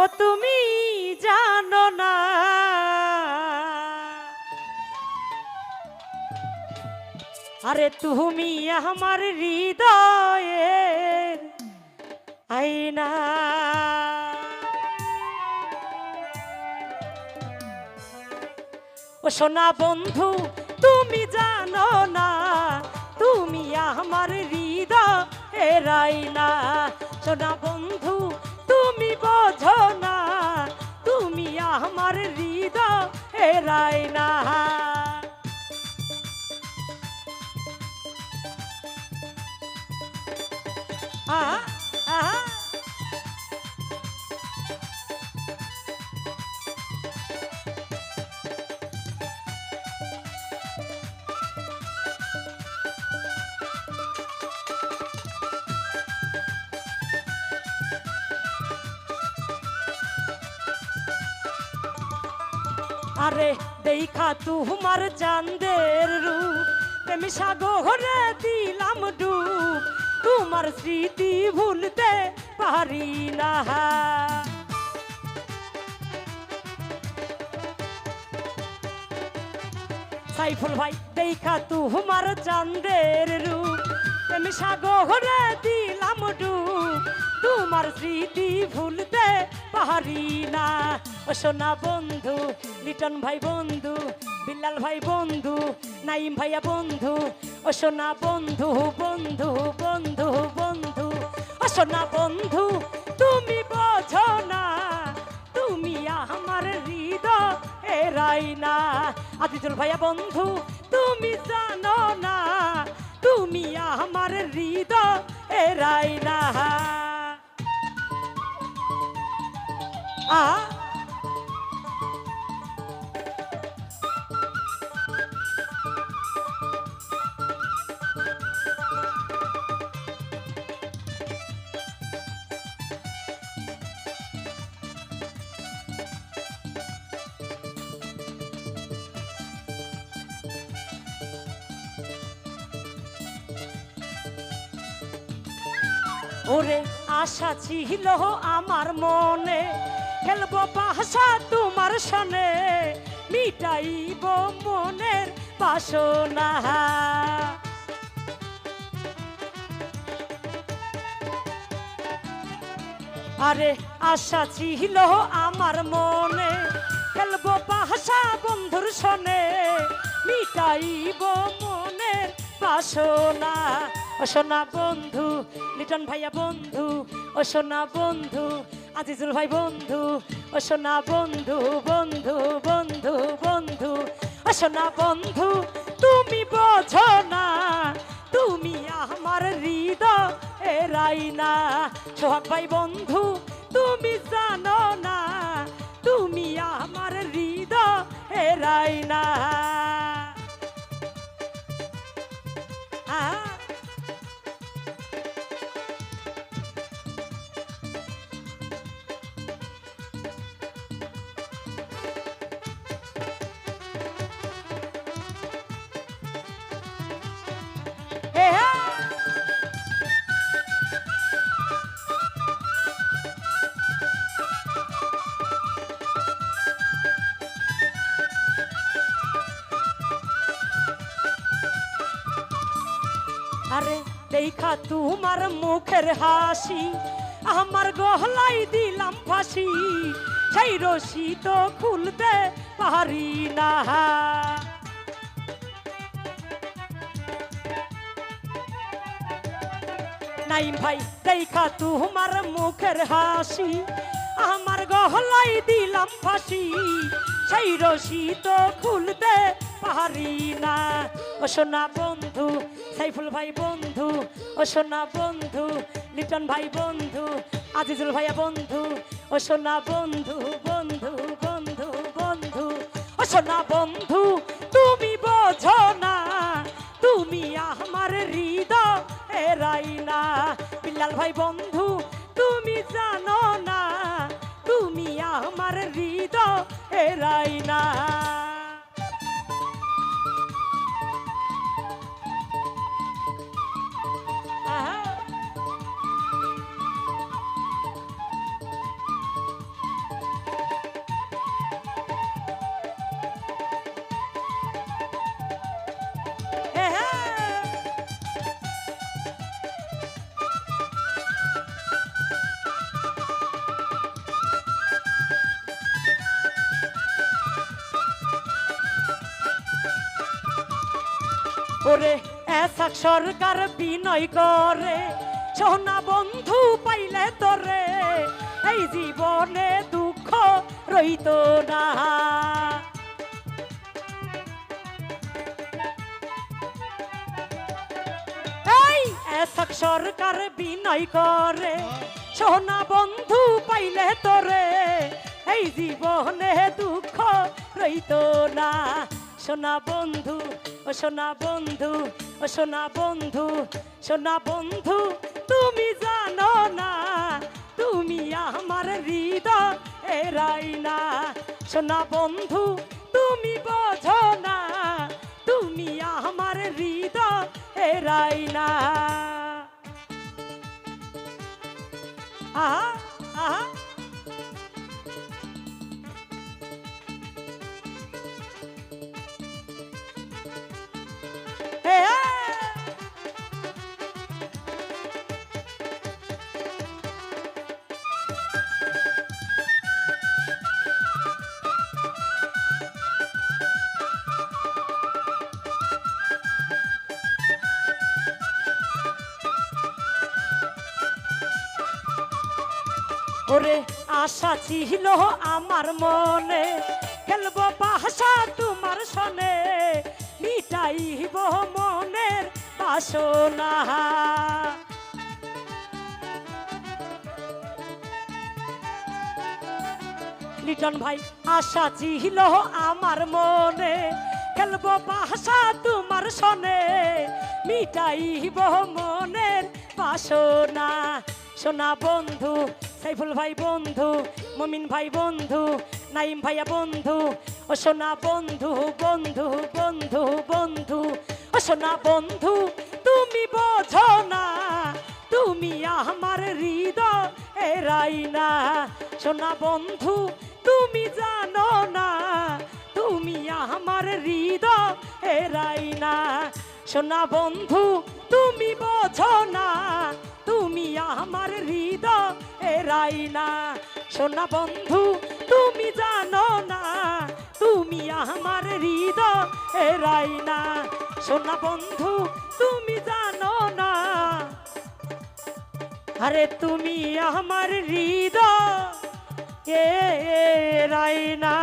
ও তুমি জানো না। আরে তুমি আমার হৃদয়ের আইনা। ও সোনা বন্ধু, তুমি জানো না, তুমি আমার হৃদয়ের আইনা সোনা বন্ধু বোঝো না তুমি আমার হৃদয় আইনা আহা আরে দেখা তোমার চাঁদের রূপ। প্রেমী সাগরে দিলাম ডুব। তোমার স্মৃতি ভুলতে পারি না। সাইফুল ভাই, দেখা তোমার চাঁদের রূপ। প্রেমী সাগরে দিলাম ডুব। তোমার স্মৃতি ভুলতে পারি না ও সোনা বন্ধু, লিটন ভাই বন্ধু বিল্লাল ভাই বন্ধু, নাইম ভাইয়া বন্ধু, ও সোনা বন্ধু বন্ধু বন্ধু বন্ধু, ও সোনা বন্ধু, তুমি বোঝো না, তুমি আমার হৃদয় এরাই না আদিজুল ভাইয়া বন্ধু, তুমি জানো না, তুমি আমার হৃদয় এরাই না ওরে আশা ছিল আমার মনে খেলব বাসা তোমার সনে, মিটাইব মনের বাসনা। আরে আশা ছিল আমার মনে, খেলব বাসা বন্ধুর সনে, মিটাইব মনের বাসনা। ও সোনা বন্ধু, লিটন ভাইয়া বন্ধু, ও সোনা বন্ধু আজিজুল ভাই বন্ধু, ও সোনা বন্ধু বন্ধু বন্ধু বন্ধু, ও সোনা বন্ধু, তুমি বোঝো না, তুমি আমার হৃদয়, এরাই না। সোহাগ ভাই বন্ধু, তুমি জানো না, তুমি আমার হৃদয়, এরাই না। আরে দেখা তোমার মুখের হাসি, আমার গহলাই দিলাম ফাঁসি, সেই রশি তো খুলতে পারি না। নাইম ভাই, দেখা তোমার মুখের হাসি, আমার গহলাই দিলাম ফাঁসি, সেই রশি তো খুলতে পারি না। ও সোনা বন্ধু সাইফুল ভাই বন্ধু, ও সোনা বন্ধু, লিটন ভাই বন্ধু, আজিজুল ভাইয়া বন্ধু, ও সোনা বন্ধু বন্ধু বন্ধু বন্ধু, ও সোনা বন্ধু, তুমি বোঝো না, তুমি আমার হৃদয় এরাই না বিল্লাল ভাই বন্ধু, তুমি জানো না, তুমি আমার হৃদয় এরাই না ওরে এসাক সরকার বিনয় করে। সোনা বন্ধু পাইলে তোরে, এই জীবনে দুঃখ রইত না। এই সরকার বিনয় করে, সোনা বন্ধু পাইলে তোরে, এই জীবনে দুঃখ রইত না। সোনা বন্ধু ও সোনা বন্ধু, ও সোনা বন্ধু সোনা বন্ধু, তুমি জানো না, তুমি আমার হৃদয় এরাই না সোনা বন্ধু, তুমি বোঝো না, তুমি আমার হৃদয় এরাই না আহা আহা। ওরে আশা ছিল আমার মনে। খেলব বাসা তোমার সনে, মিটাইব মনের বাসনা। লিটন ভাই, আশা ছিল আমার মনে। খেলব বাসা তোমার সনে, মিটাইব মনের বাসনা। সোনা বন্ধু সাইফুল ভাই বন্ধু, মমিন ভাই বন্ধু নাইম ভাইয়া বন্ধু, ও সোনা বন্ধু বন্ধু বন্ধু বন্ধু, ও সোনা বন্ধু, তুমি বোঝো না, তুমি আমার হৃদয় এরাই না সোনা বন্ধু, তুমি জানো না, তুমি আমার হৃদয় এরাই না সোনা বন্ধু, তুমি বোঝো না, তুমি আমার হৃদয় এরাই না সোনা বন্ধু, তুমি জানো না, তুমি আমার হৃদয় ফেরাই না সোনা বন্ধু, তুমি জানো না, আরে তুমি আমার হৃদয় এরাই না